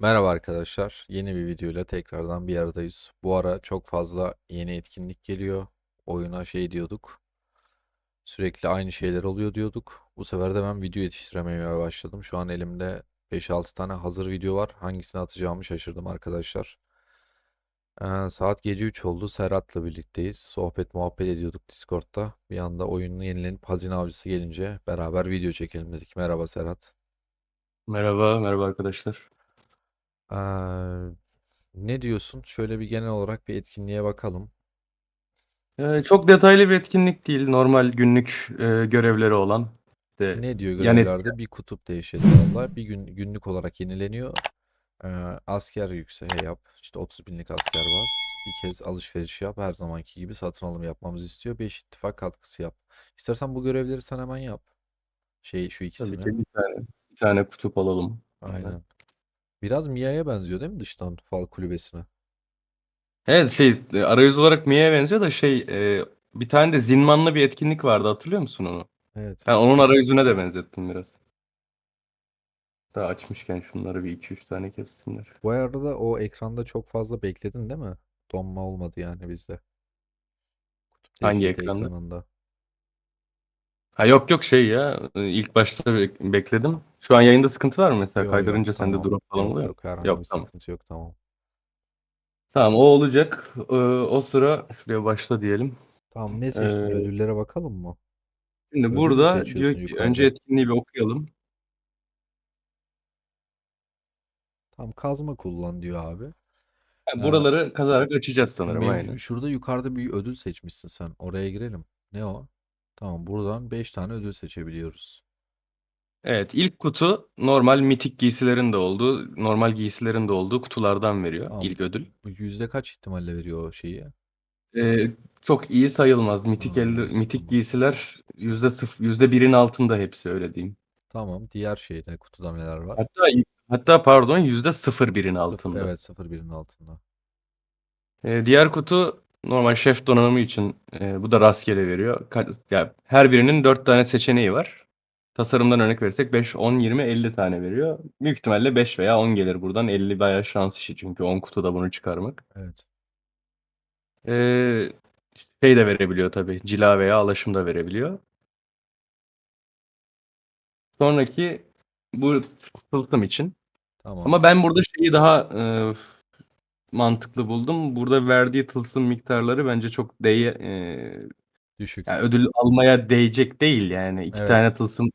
Merhaba arkadaşlar. Yeni bir videoyla tekrardan bir aradayız. Bu ara çok fazla yeni etkinlik geliyor. Oyuna şey diyorduk. Sürekli aynı şeyler oluyor diyorduk. Bu sefer de ben video yetiştirememeye başladım. Şu an elimde 5-6 tane hazır video var. Hangisini atacağımı şaşırdım arkadaşlar. Ee, saat gece 3 oldu. Serhat'la birlikteyiz. Sohbet muhabbet ediyorduk Discord'da. Bir anda oyunun yenilenip hazine avcısı gelince beraber video çekelim dedik. Merhaba Serhat. Merhaba, merhaba arkadaşlar. Ee, ne diyorsun? Şöyle bir genel olarak bir etkinliğe bakalım. Ee, çok detaylı bir etkinlik değil. Normal günlük e, görevleri olan. İşte Ne diyor yan et- görevlerde? Bir kutup değişiyor diyorlar. Bir gün günlük olarak yenileniyor. Ee, asker yükseğe yap. İşte 30 binlik asker bas. Bir kez alışveriş yap. Her zamanki gibi satın alım yapmamızı istiyor. 5 ittifak katkısı yap. İstersen bu görevleri sen hemen yap. Şey şu tabii ikisini. ki bir tane, bir tane kutup alalım. Aynen. Biraz Mia'ya benziyor değil mi dıştan fal kulübesine? Evet şey e, arayüz olarak Mia'ya benziyor da şey e, bir tane de Zinmanlı bir etkinlik vardı hatırlıyor musun onu? Evet. Ben onun arayüzüne de benzettim biraz. Daha açmışken şunları bir 2-3 tane kessinler. Bu arada o ekranda çok fazla bekledin değil mi? Donma olmadı yani bizde. Kutup Hangi değişikliği ekranda? ekranında. Ha yok yok şey ya e, ilk başta bek- bekledim. Şu an yayında sıkıntı var mı mesela? Yok Kaydırınca yok sende tamam. drop falan Yok oluyor mu? yok herhangi Yok bir tamam. sıkıntı yok tamam. Tamam o olacak. Ee, o sıra şuraya başla diyelim. Tamam ne seçtin? Ee, Ödüllere bakalım mı? şimdi Ödül mü burada diyor seçiyorsun ki önce yukarıda? etkinliği bir okuyalım. Tam kazma kullan diyor abi. Ha, Ee, buraları kazarak açacağız sanırım mevcu, aynen. şurada yukarıda bir ödül seçmişsin sen. Oraya girelim. Ne o? Tamam buradan 5 tane ödül seçebiliyoruz. Evet ilk kutu normal mitik giysilerin de olduğu, normal giysilerin de olduğu kutulardan veriyor Tamam. ilk ödül. Bu yüzde kaç ihtimalle veriyor o şeyi? Ee, çok iyi sayılmaz. Mitik Ha, elde, neyse mitik tamam. giysiler yüzde sıfır, yüzde birin altında hepsi öyle diyeyim. Tamam. Diğer şeyde kutuda neler var? Hatta hatta pardon yüzde sıfır birin Sıfır, altında. evet 0.1'in altında. Ee, diğer kutu normal şef donanımı için e, bu da rastgele veriyor. Ka- ya, her birinin 4 tane seçeneği var. Tasarımdan örnek verirsek 5, 10, 20, 50 tane veriyor. Büyük ihtimalle 5 veya 10 gelir buradan. 50 bayağı şans işi çünkü 10 kutuda bunu çıkarmak. Evet. Ee, şey de verebiliyor tabii. Cila veya alaşım da verebiliyor. Sonraki bu tılsım için. Tamam. Ama ben burada şeyi daha e, mantıklı buldum. Burada verdiği tılsım miktarları bence çok değe, e, Düşük. Yani ödül almaya değecek değil yani. iki Evet. tane tılsım.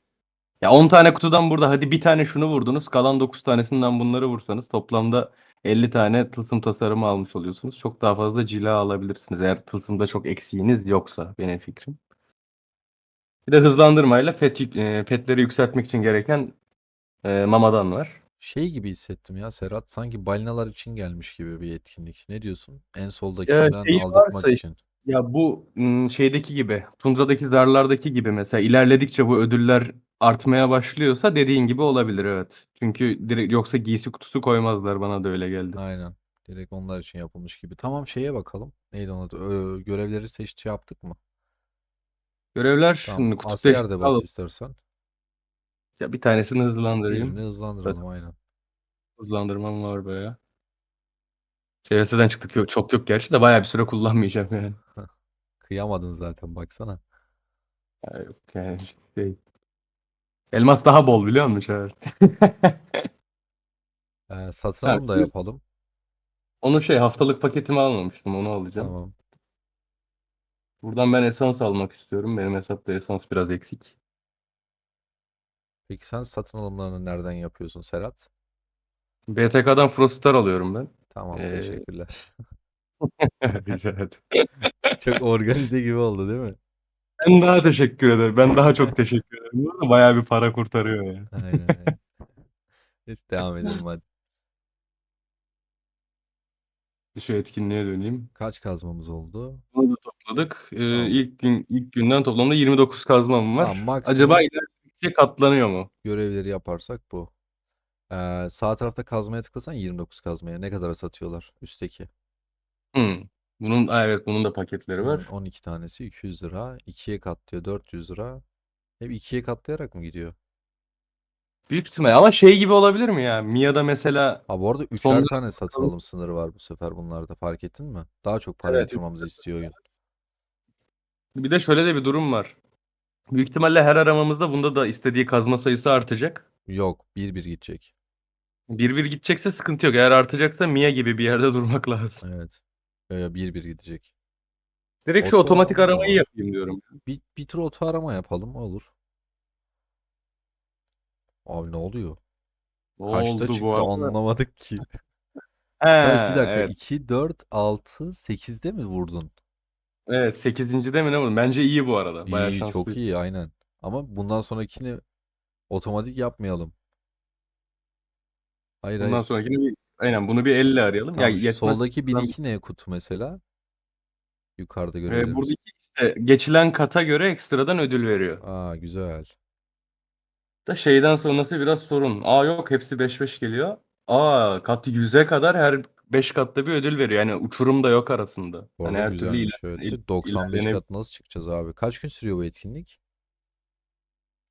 Ya 10 tane kutudan burada hadi bir tane şunu vurdunuz. Kalan 9 tanesinden bunları vursanız toplamda 50 tane tılsım tasarımı almış oluyorsunuz. Çok daha fazla cila alabilirsiniz. Eğer tılsımda çok eksiğiniz yoksa benim fikrim. Bir de hızlandırmayla pet, e, petleri yükseltmek için gereken e, mamadan var. Şey gibi hissettim ya Serhat. Sanki balinalar için gelmiş gibi bir etkinlik. Ne diyorsun? En Ya soldakinden aldırtmak varsa için. ya bu m, şeydeki gibi Tundra'daki zarlardaki gibi mesela ilerledikçe bu ödüller artmaya başlıyorsa dediğin gibi olabilir evet. Çünkü direkt yoksa giysi kutusu koymazlar bana da öyle geldi. Aynen. Direkt onlar için yapılmış gibi. Tamam şeye bakalım. Neydi onun adı? Ö, görevleri seçti yaptık mı? Görevler Tamam. şimdi kutup Asker de bas alalım. istersen. Ya bir tanesini hızlandırayım. Birini hızlandıralım aynen. Hızlandırmam var bayağı. CS'den çıktık yok, çok yok gerçi de bayağı bir süre kullanmayacağım yani. Kıyamadın zaten baksana. Ya yok yani şey. Elmas daha bol biliyor musun Çağrı? Ee, satın Ha, alım da yapalım. Onu şey haftalık paketimi almamıştım onu alacağım. Tamam. Buradan ben esans almak istiyorum. Benim hesapta esans biraz eksik. Peki sen satın alımlarını nereden yapıyorsun Serhat? BTK'dan Frostar alıyorum ben. Tamam Ee, teşekkürler. Rica ederim. Çok organize gibi oldu değil mi? Ben daha teşekkür ederim. Ben daha çok teşekkür ederim. Bu arada bayağı bir para kurtarıyor ya. Aynen aynen. Neyse devam edelim hadi. Şu etkinliğe döneyim. Kaç kazmamız oldu? Bunu da topladık. Ee, Tamam. ilk gün ilk günden toplamda 29 kazmam var. Tamam, maksimum- Acaba ilerledikçe katlanıyor mu? Görevleri yaparsak bu. Ee, sağ tarafta kazmaya tıklasan 29 kazmaya. Ne kadara satıyorlar üstteki? Hmm. Bunun evet bunun da paketleri Bunun var. 12 tanesi 200 lira. 2'ye katlıyor 400 lira. Hep 2'ye katlayarak mı gidiyor? Büyük ihtimal ama şey gibi olabilir mi ya? Mia'da mesela Ha bu arada üçer Sonları tane satın alım sınırı var bu sefer bunlarda fark ettin mi? Daha çok para Evet, yatırmamızı istiyor oyun. bir de şöyle de bir durum var. Büyük ihtimalle her aramamızda bunda da istediği kazma sayısı artacak. Yok 1-1 gidecek. 1-1 gidecekse sıkıntı yok. Eğer artacaksa Mia gibi bir yerde durmak lazım. Evet. Ee, 1-1 gidecek. Direkt şu Oto otomatik aramayı yapayım diyorum. Bir, bir tur oto arama yapalım olur. Abi ne oluyor? Ne Kaçta oldu çıktı bu arada? anlamadık ki. He, Kaç bir dakika evet. 2, 4, 6, 8'de mi vurdun? Evet 8. de mi ne vurdum? Bence iyi bu arada. Bayağı İyi çok şanslıyım. iyi aynen. Ama bundan sonrakini otomatik yapmayalım. Hayır Bundan hayır. sonrakini bir aynen bunu bir 50 arayalım. Ya Tamam şu yetmez. soldaki Ben- 1-2 ne kutu mesela? Yukarıda Ee, görebiliriz. buradaki işte geçilen kata göre ekstradan ödül veriyor. Aa güzel. Da şeyden sonrası biraz sorun. Aa yok hepsi 5-5 geliyor. Aa kat 100'e kadar her 5 katta bir ödül veriyor. Yani uçurum da yok arasında. Bu arada her türlü güzelmiş iler, il- de 95 ilerlene- kat nasıl çıkacağız abi? Kaç gün sürüyor bu etkinlik?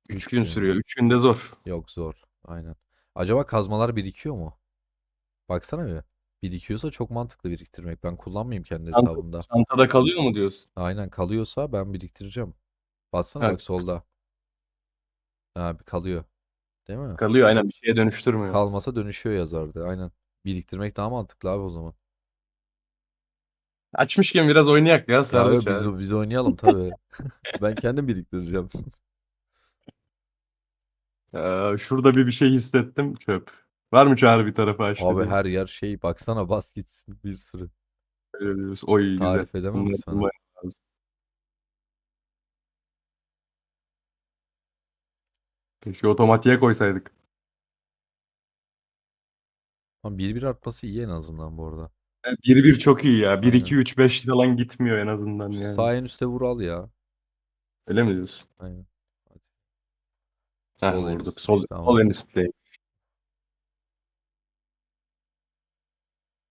3 Üç gün gün. sürüyor. 3 günde zor. Yok zor. Aynen. Acaba kazmalar birikiyor mu? Baksana bir. Birikiyorsa çok mantıklı biriktirmek. Ben kullanmayayım kendi Çanta- hesabımda. Çantada kalıyor mu diyorsun? Aynen kalıyorsa ben biriktireceğim. Bassana Ha. bak solda. Ha bir kalıyor. Değil mi? Kalıyor aynen bir şeye dönüştürmüyor. Kalmasa dönüşüyor yazardı. Aynen. Biriktirmek daha mantıklı abi o zaman. Açmışken biraz oynayak ya yok, biz, abi. biz oynayalım tabii. Ben kendim biriktireceğim. Aa, şurada bir bir şey hissettim. Çöp. Var mı çağrı bir tarafa açtı Abi diye? her yer şey baksana bas gitsin bir sürü. Öyle diyoruz. Oy güzel. Tarif edemem Bunları sana. bulmaya lazım. Keşke otomatiğe koysaydık. Ama 1-1 artması iyi en azından bu arada. 1-1 çok iyi ya. 1 Aynen. 2 3 5 falan gitmiyor en azından yani. Sağ en üstte vur al ya. Öyle mi diyorsun? Aynen. Hadi. Heh, Sol en üstte Sol, tamam. sol en üstte.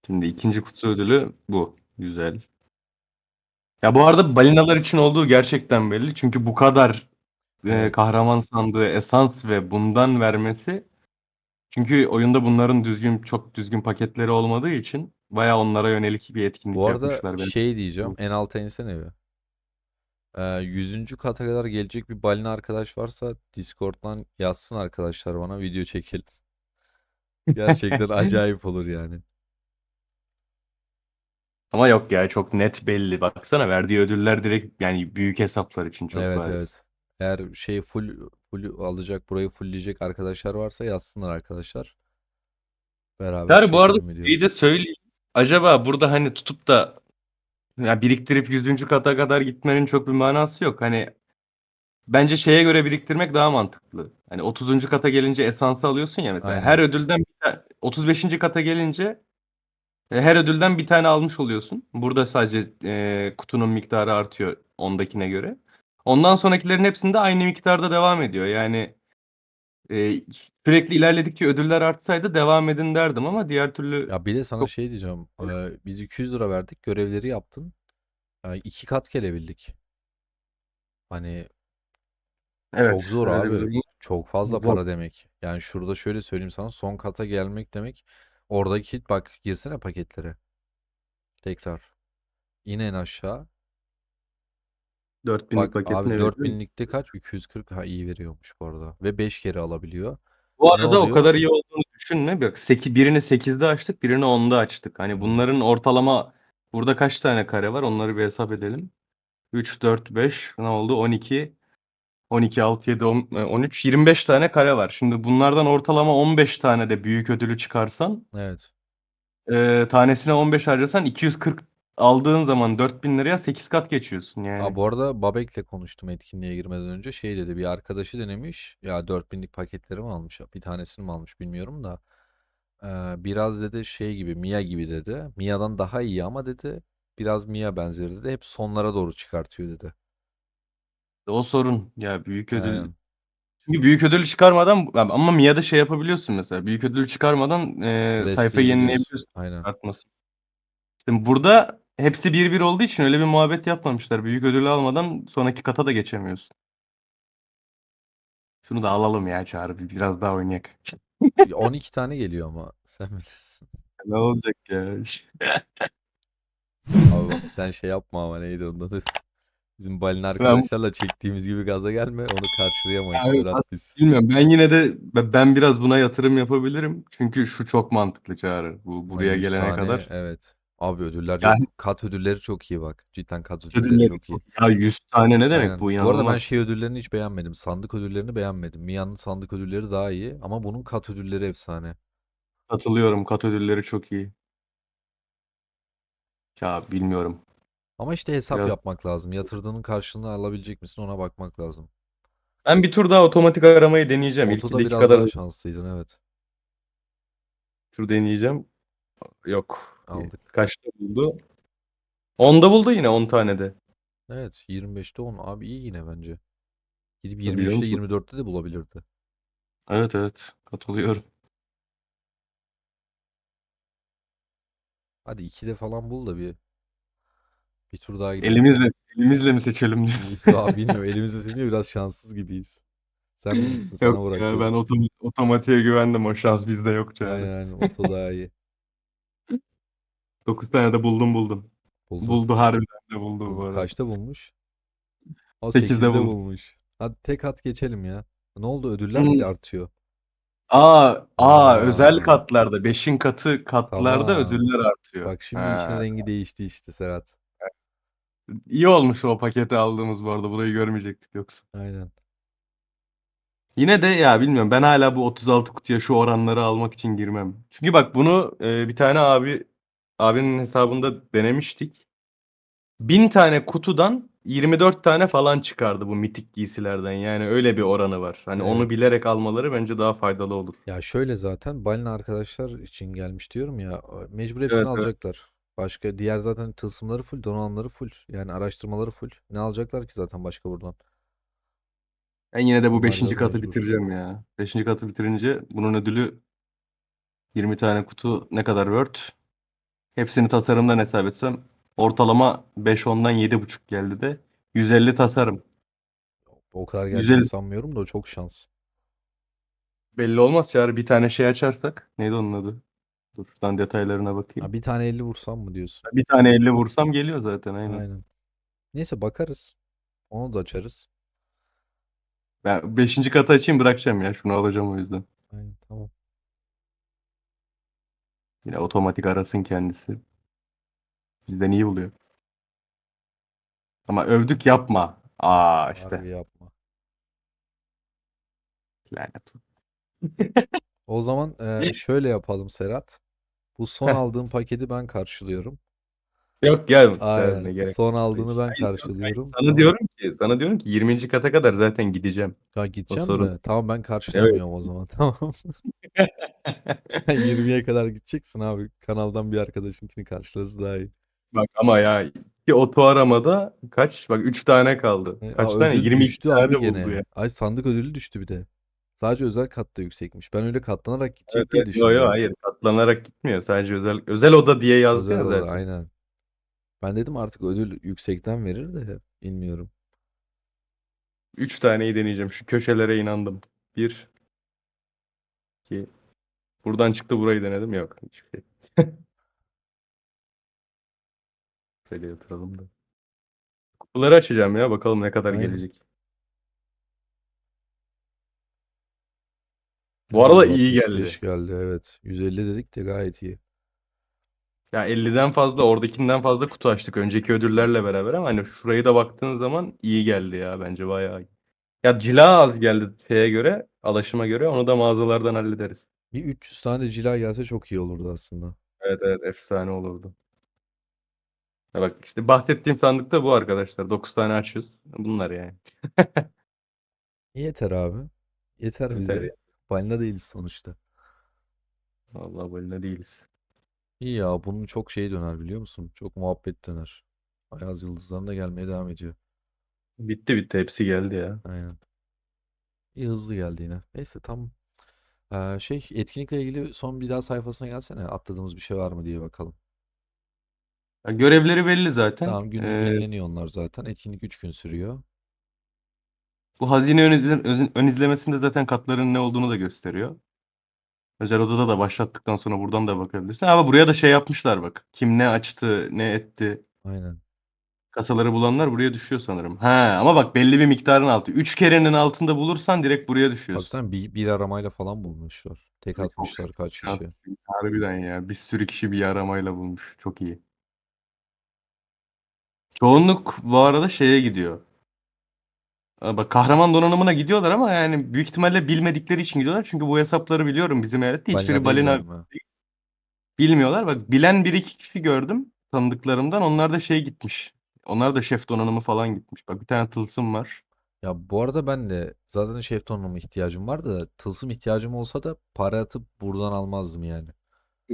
Şimdi ikinci kutu ödülü bu. Güzel. Ya bu arada balinalar için olduğu gerçekten belli. Çünkü bu kadar e, Evet. kahraman sandığı esans ve bundan vermesi çünkü oyunda bunların düzgün çok düzgün paketleri olmadığı için baya onlara yönelik bir etkinlik Bu arada yapmışlar. benim. şey diyeceğim. En alta insene bir. Ee, 100. kata kadar gelecek bir balina arkadaş varsa Discord'dan yazsın arkadaşlar bana video çekelim. Gerçekten acayip olur yani. Ama yok ya çok net belli. Baksana verdiği ödüller direkt yani büyük hesaplar için çok Evet bariz. evet. Eğer şey full full alacak burayı fullleyecek arkadaşlar varsa yazsınlar arkadaşlar. Beraber Yani bu arada şeyi de söyleyeyim. Acaba burada hani tutup da ya biriktirip 100. kata kadar gitmenin çok bir manası yok. Hani bence şeye göre biriktirmek daha mantıklı. Hani 30. kata gelince esansı alıyorsun ya mesela. Aynen. Her ödülden bir ta- 35. kata gelince e, her ödülden bir tane almış oluyorsun. Burada sadece e, kutunun miktarı artıyor ondakine göre. Ondan sonrakilerin hepsinde aynı miktarda devam ediyor. Yani e, sürekli ilerledikçe ödüller artsaydı devam edin derdim ama diğer türlü Ya bir de sana Çok- şey diyeceğim. Ee, biz 200 lira verdik. Görevleri yaptın. Yani iki kat gelebildik. Hani evet çok zor öyle bir abi. durum. Çok fazla Zor. para demek. Yani şurada şöyle söyleyeyim sana. Son kata gelmek demek. Oradaki bak girsene paketlere. Tekrar. İn en aşağı. 4000'lik Bak paket abi ne veriyor? 4000'likte kaç? 240 ha iyi veriyormuş bu arada. Ve 5 kere alabiliyor. Bu Ne arada o oluyor? kadar iyi olduğunu düşünme. Bak 8, birini 8'de açtık, birini 10'da açtık. Hani bunların ortalama burada kaç tane kare var? Onları bir hesap edelim. 3, 4, 5 ne oldu? 12, 12, 6, 7, 10, e, 13, 25 tane kare var. Şimdi bunlardan ortalama 15 tane de büyük ödülü çıkarsan Evet. e, tanesine 15 harcasan 240 aldığın zaman 4000 liraya 8 kat geçiyorsun yani. Ha, bu arada Babek'le konuştum etkinliğe girmeden önce. Şey dedi bir arkadaşı denemiş. Ya 4000'lik paketleri mi almış? Bir tanesini mi almış bilmiyorum da. Ee, biraz dedi şey gibi Mia gibi dedi. Mia'dan daha iyi ama dedi. Biraz Mia benzeri dedi. Hep sonlara doğru çıkartıyor dedi. O sorun. Ya büyük ödül Aynen. Çünkü büyük ödülü çıkarmadan ama Mia'da şey yapabiliyorsun mesela. Büyük ödülü çıkarmadan e, sayfayı Restleyebiliyorsun. yenileyebiliyorsun Aynen. artması. Şimdi burada hepsi bir bir olduğu için öyle bir muhabbet yapmamışlar. Büyük ödülü almadan sonraki kata da geçemiyorsun. Şunu da alalım ya Çağrı. bir- Biraz daha oynayak. 12 tane geliyor ama sen bilirsin. Ne olacak ya? Abi bak sen şey yapma ama neydi onun adı? Bizim balin arkadaşlarla çektiğimiz gibi gaza gelme onu karşılayamayız Abi Serhat biz. Bilmiyorum. Ben yine de ben- ben biraz buna yatırım yapabilirim. Çünkü şu çok mantıklı Çağrı. Bu buraya 100 gelene tane, kadar. Evet. Abi ödüller Yani-. Kat ödülleri çok iyi bak. Cidden kat ödülleri Ödülleri çok iyi. çok- Ya 100 tane ne demek Aynen. bu Bu arada ben inanılmaz. şey ödüllerini hiç beğenmedim. Sandık ödüllerini beğenmedim. Mia'nın sandık ödülleri daha iyi ama bunun kat ödülleri efsane. Katılıyorum. Kat ödülleri çok iyi. Ya bilmiyorum. Ama işte hesap Biraz- yapmak lazım. Yatırdığının karşılığını alabilecek misin ona bakmak lazım. Ben bir tur daha otomatik aramayı deneyeceğim. Oto'da İlkindeki biraz kadar daha şanslıydın evet. tur deneyeceğim. Yok. Aldık. Kaçta buldu? 10'da buldu yine 10 tane de. Evet 25'te 10 abi iyi yine bence. Gidip Tabii canım, 23'te çok- 24'te de bulabilirdi. Evet evet. Katılıyorum. Hadi 2'de falan bul da bir bir tur daha gidelim. Elimizle elimizle mi seçelim diyorsun? Daha bilmiyorum elimizde seçmiyor biraz şanssız gibiyiz. Sen bilirsin sana Yok ya bırakıyorum. ben otom otomatiğe güvendim. O şans bizde yok Aynen Çağrı. aynen Oto daha iyi. 9 tane de buldum buldum. Buldu. Buldu harbiden de buldu bu arada. Kaçta bulmuş? O Sekizde 8'de bulmuş. bulmuş. Hadi tek at geçelim ya. Ne oldu ödüller Hmm. bile artıyor. Aa, aa Aa. özel katlarda 5'in katı katlarda Tamam. ödüller artıyor. Bak şimdi işin Ha. rengi değişti işte Serhat. İyi olmuş o paketi aldığımız bu arada. Burayı görmeyecektik yoksa. Aynen. Yine de ya bilmiyorum ben hala bu 36 kutuya şu oranları almak için girmem. Çünkü bak bunu e, bir tane abi abinin hesabında denemiştik. 1000 tane kutudan 24 tane falan çıkardı bu mitik giysilerden. Yani öyle bir oranı var. Hani onu Evet. bilerek almaları bence daha faydalı olur. Ya şöyle zaten balina arkadaşlar için gelmiş diyorum ya. Mecbur hepsini Evet, evet. alacaklar. Başka diğer zaten tılsımları full, donanımları full. Yani araştırmaları full. Ne alacaklar ki zaten başka buradan? Ben yine de bu Bunlar 5. biraz katı mecbur. bitireceğim ya. 5. katı bitirince bunun ödülü 20 tane kutu ne kadar Word? Hepsini tasarımdan hesap etsem ortalama 5-10'dan 7.5 geldi de 150 tasarım. O kadar geldiğini sanmıyorum da o çok şans. Belli olmaz ya. Bir tane şey açarsak. Neydi onun adı? Dur şuradan detaylarına bakayım. Ha, bir tane 50 vursam mı diyorsun? Bir tane 50 vursam geliyor zaten aynen. Aynen. Neyse bakarız. Onu da açarız. Ben 5. katı açayım bırakacağım ya. Şunu alacağım o yüzden. Aynen tamam. Yine otomatik arasın kendisi. Bizden iyi buluyor. Ama övdük yapma. Aa işte. Harbi yapma. Lanet. O zaman e, şöyle yapalım Serhat. Bu son Heh. aldığım paketi ben karşılıyorum. Yok gel. Aynen. Ne gerek. Son aldığını ben Hayır, karşılıyorum. Sana Ama- diyorum ki, sana diyorum ki 20. kata kadar zaten gideceğim. Ya gideceğim sorun. mi? Tamam ben karşılamıyorum o zaman. Tamam. 20'ye kadar gideceksin abi. Kanaldan bir arkadaşınkini karşılarız daha iyi. Bak ama ya ki oto aramada kaç? Bak 3 tane kaldı. E, Kaç aa, tane? ödül 22 düştü tane abi gene. ya. Ay sandık ödülü düştü bir de. Sadece özel katta yüksekmiş. Ben öyle katlanarak gidecek Evet, diye evet. Yo yo düşündüm. hayır katlanarak gitmiyor. Sadece özel özel oda diye yazdı Özel ya olarak, zaten. aynen. Ben dedim artık ödül yüksekten verir de bilmiyorum. 3 taneyi deneyeceğim. Şu köşelere inandım. 1 2 Buradan çıktı burayı denedim. Yok. Hiçbir şey. Şöyle yatıralım da. Kutuları açacağım ya. Bakalım ne kadar Aynen. gelecek. Bu arada iyi geldi. 165 geldi evet. 150 dedik de gayet iyi. Ya 50'den fazla oradakinden fazla kutu açtık önceki ödüllerle beraber ama hani şurayı da baktığın zaman iyi geldi ya bence bayağı iyi. Ya cila az geldi şeye göre, alaşıma göre onu da mağazalardan hallederiz. Bir 300 tane de cila gelse çok iyi olurdu aslında. Evet evet efsane olurdu. Ya bak işte bahsettiğim sandıkta bu arkadaşlar. 9 tane açıyoruz. Bunlar yani. Yeter abi. Yeter Yeter bize. ya. Balina değiliz sonuçta. Vallahi balina değiliz. İyi ya bunun çok şey döner biliyor musun? Çok muhabbet döner. Ayaz yıldızlarına da gelmeye devam ediyor. Bitti bitti hepsi geldi ya. Aynen. İyi hızlı geldi yine. Neyse tamam. Ee, şey etkinlikle ilgili son bir daha sayfasına gelsene. Atladığımız bir şey var mı diye bakalım. Ya görevleri belli zaten. Tamam günlük Ee, yenileniyor onlar zaten. Etkinlik 3 gün sürüyor. Bu hazine ön, izle- ön izlemesinde zaten katların ne olduğunu da gösteriyor. Özel odada da başlattıktan sonra buradan da bakabilirsin. Ama buraya da şey yapmışlar bak. Kim ne açtı, ne etti. Aynen. Kasaları bulanlar buraya düşüyor sanırım. Ha ama bak belli bir miktarın altı. 3 kerenin altında bulursan direkt buraya düşüyorsun. Baksana bir, bir aramayla falan bulmuşlar. Tek Çok atmışlar kaç kişi. şanslıyım. Harbiden ya. Bir sürü kişi bir aramayla bulmuş. Çok iyi. Çoğunluk bu arada şeye gidiyor. Aa, Bak kahraman donanımına gidiyorlar ama yani büyük ihtimalle bilmedikleri için gidiyorlar. Çünkü bu hesapları biliyorum bizim eyalette. Hiçbiri Balina mi? bilmiyorlar. Bak bilen bir iki kişi gördüm tanıdıklarımdan. Onlar da şey gitmiş. Onlar da şef donanımı falan gitmiş. Bak bir tane tılsım var. Ya bu arada ben de zaten şef donanıma ihtiyacım vardı da tılsım ihtiyacım olsa da para atıp buradan almazdım yani.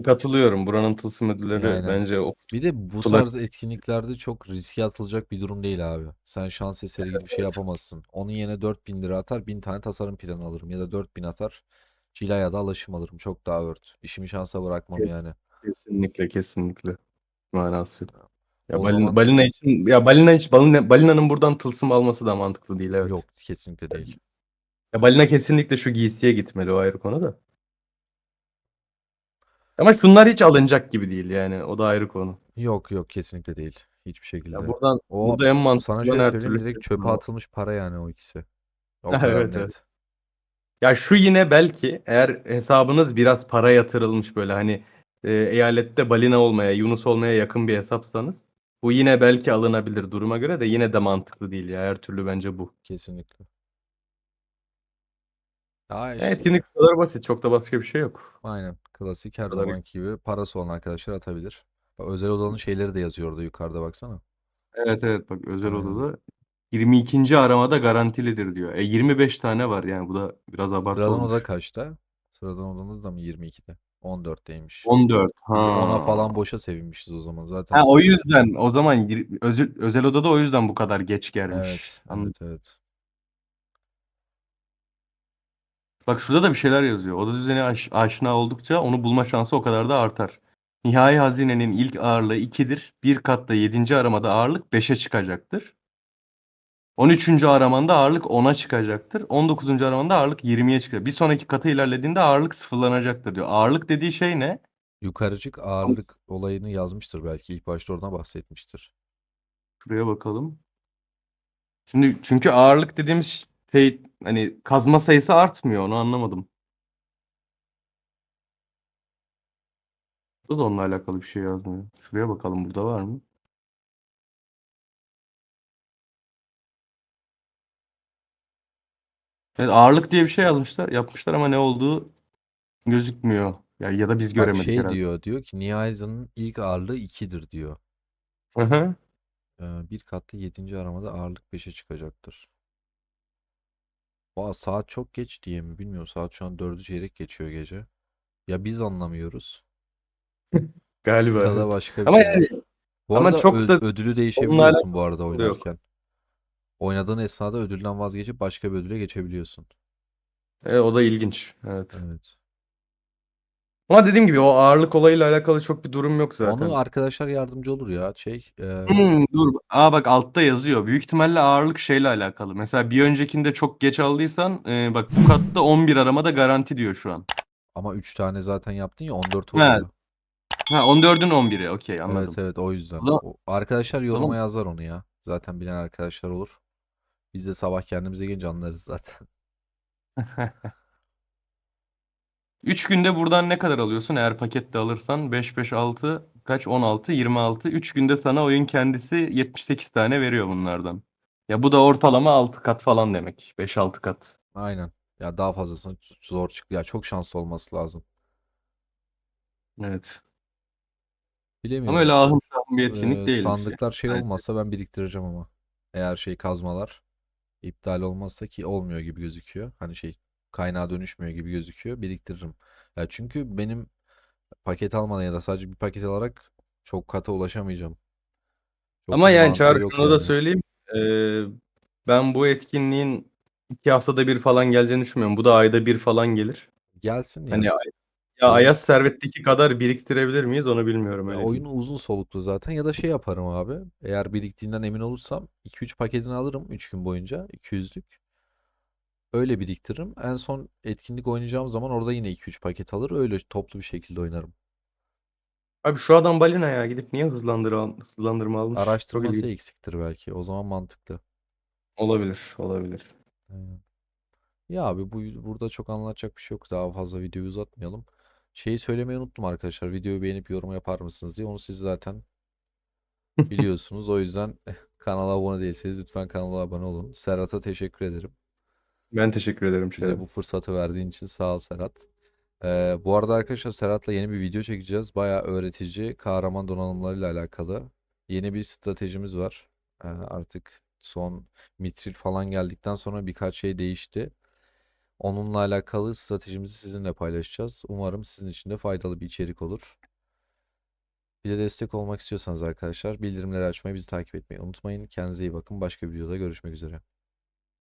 Katılıyorum. Buranın tılsım ödülleri Yani. bence o Bir de bu Kutular- tarz etkinliklerde çok riske atılacak bir durum değil abi. Sen şans eseri gibi bir şey yapamazsın. Onun yerine 4000 lira atar 1000 tane tasarım planı alırım ya da 4000 atar cila ya da alaşım alırım. Çok daha worth. İşimi şansa bırakmam Kes- yani. kesinlikle kesinlikle manası yok. Ya O balina, zaman- balina için ya balina hiç balina, balinanın buradan tılsım alması da mantıklı değil evet. Yok kesinlikle değil. Ya balina kesinlikle şu giysiye gitmeli o ayrı konu da. Ama şunlar hiç alınacak gibi değil yani o da ayrı konu. Yok yok kesinlikle değil. Hiçbir şekilde. Ya buradan O burada en mantıklı sana şöyle her söyleyeyim türlü direkt çöpe atılmış para yani o ikisi. O Evet, kadar evet. net. Ya şu yine belki eğer hesabınız biraz para yatırılmış böyle hani e, eyalette balina olmaya, Yunus olmaya yakın bir hesapsanız bu yine belki alınabilir duruma göre de yine de mantıklı değil ya her türlü bence bu. Kesinlikle. Ya Ya işte, etkinlik bu kadar basit çok da başka bir şey yok. aynen. Klasik her kadar- zamanki gibi parası olan arkadaşlar atabilir. Bak, özel odanın şeyleri de yazıyor orada yukarıda baksana. Evet evet bak özel Aynen. odada 22. aramada garantilidir diyor. E 25 tane var yani bu da biraz abartı Sıradan olmuş. oda kaçta? Sıradan odamız da mı 22'de? 14'teymiş. 14. Biz Ha. ona falan boşa sevinmişiz o zaman zaten. Ha o yüzden o zaman yir- özel, özel odada o yüzden bu kadar geç gelmiş. Evet, Anladım. evet, evet. Bak şurada da bir şeyler yazıyor. Oda düzeni aş- aşina oldukça onu bulma şansı o kadar da artar. Nihai hazinenin ilk ağırlığı 2'dir. Bir katta 7. aramada ağırlık 5'e çıkacaktır. 13. aramanda ağırlık 10'a çıkacaktır. 19. aramanda ağırlık 20'ye çıkacak. Bir sonraki kata ilerlediğinde ağırlık sıfırlanacaktır diyor. Ağırlık dediği şey ne? Yukarıcık ağırlık olayını yazmıştır belki. İlk başta oradan bahsetmiştir. Şuraya bakalım. Şimdi çünkü ağırlık dediğimiz şey hani kazma sayısı artmıyor onu anlamadım. Burada da onunla alakalı bir şey yazmıyor. Şuraya bakalım burada var mı? Evet, ağırlık diye bir şey yazmışlar, yapmışlar ama ne olduğu gözükmüyor. Ya ya da biz Bak göremedik şey herhalde. diyor, diyor ki Nihaiza'nın ilk ağırlığı 2'dir diyor. Hı hı. Ee, bir katta 7. aramada ağırlık 5'e çıkacaktır. Valla saat çok geç diye mi bilmiyorum. Saat şu an 4'ü çeyrek geçiyor gece. Ya biz anlamıyoruz Galiba. ya da başka bir Ama şey yani. Bu ama arada çok ö- da ödülü değişebiliyorsun bu arada yok. oynarken. Oynadığın esnada ödülden vazgeçip başka bir ödüle geçebiliyorsun. e, o da ilginç. Evet. Evet. Ama dediğim gibi o ağırlık olayıyla alakalı çok bir durum yok zaten. Onu arkadaşlar yardımcı olur ya. Şey, e, Hmm, dur. Aa bak altta yazıyor. Büyük ihtimalle ağırlık şeyle alakalı. Mesela bir öncekinde çok geç aldıysan e, bak bu katta 11 aramada garanti diyor şu an. ama 3 tane zaten yaptın ya 14 Ha, oluyor. Ha 14'ün 11'i. Okey anladım. Evet evet o yüzden. O zaman- O- arkadaşlar yoruma zaman- yazar onu ya. Zaten bilen arkadaşlar olur. Biz de sabah kendimize gelince anlarız zaten. 3 günde buradan ne kadar alıyorsun eğer pakette alırsan? 5 5 6 kaç 16 26. 3 günde sana oyun kendisi 78 tane veriyor bunlardan. Ya bu da ortalama 6 kat falan demek. 5-6 kat. Aynen. Ya daha fazlasını zor çıktı. Ya çok şanslı olması lazım. Evet. Bilemiyorum. Ama öyle ahım şahım bir Ee, etkinlik değilmiş. ya. sandıklar şey Evet. olmasa ben biriktireceğim ama. Eğer şey kazmalar iptal olmazsa ki olmuyor gibi gözüküyor. Hani şey kaynağa dönüşmüyor gibi gözüküyor. Biriktiririm. Ya çünkü benim paket almadan ya da sadece bir paket alarak çok kata ulaşamayacağım. Çok Ama yani Çağrı şunu da yani. söyleyeyim. Ee, ben bu etkinliğin iki haftada bir falan geleceğini düşünmüyorum. Bu da ayda bir falan gelir. Gelsin ya. Hani ya Oyun- Ayaz Servet'teki kadar biriktirebilir miyiz onu bilmiyorum. Ya Öyle oyun uzun soluklu zaten ya da şey yaparım abi. Eğer biriktiğinden emin olursam 2-3 paketini alırım 3 gün boyunca 200'lük. Öyle biriktiririm. En son etkinlik oynayacağım zaman orada yine 2-3 paket alır. Öyle toplu bir şekilde oynarım. Abi şu adam balina ya gidip niye hızlandırma, hızlandırma almış? Çok Araştırması ilginç. eksiktir belki. O zaman mantıklı. Olabilir, olabilir. Aynen. Ya abi bu burada çok anlatacak bir şey yok. Daha fazla videoyu uzatmayalım. Şeyi söylemeyi unuttum arkadaşlar. Videoyu beğenip yorum yapar mısınız diye. Onu siz zaten biliyorsunuz. O yüzden kanala abone değilseniz lütfen kanala abone olun. Serhat'a teşekkür ederim. Ben teşekkür ederim Bize bu fırsatı verdiğin için sağ ol Serhat. Ee, bu arada arkadaşlar Serhat'la yeni bir video çekeceğiz. Bayağı öğretici, kahraman donanımlarıyla alakalı. Yeni bir stratejimiz var. Ee, artık son mitril falan geldikten sonra birkaç şey değişti. Onunla alakalı stratejimizi sizinle paylaşacağız. Umarım sizin için de faydalı bir içerik olur. Bize destek olmak istiyorsanız arkadaşlar bildirimleri açmayı, bizi takip etmeyi unutmayın. Kendinize iyi bakın. Başka bir videoda görüşmek üzere.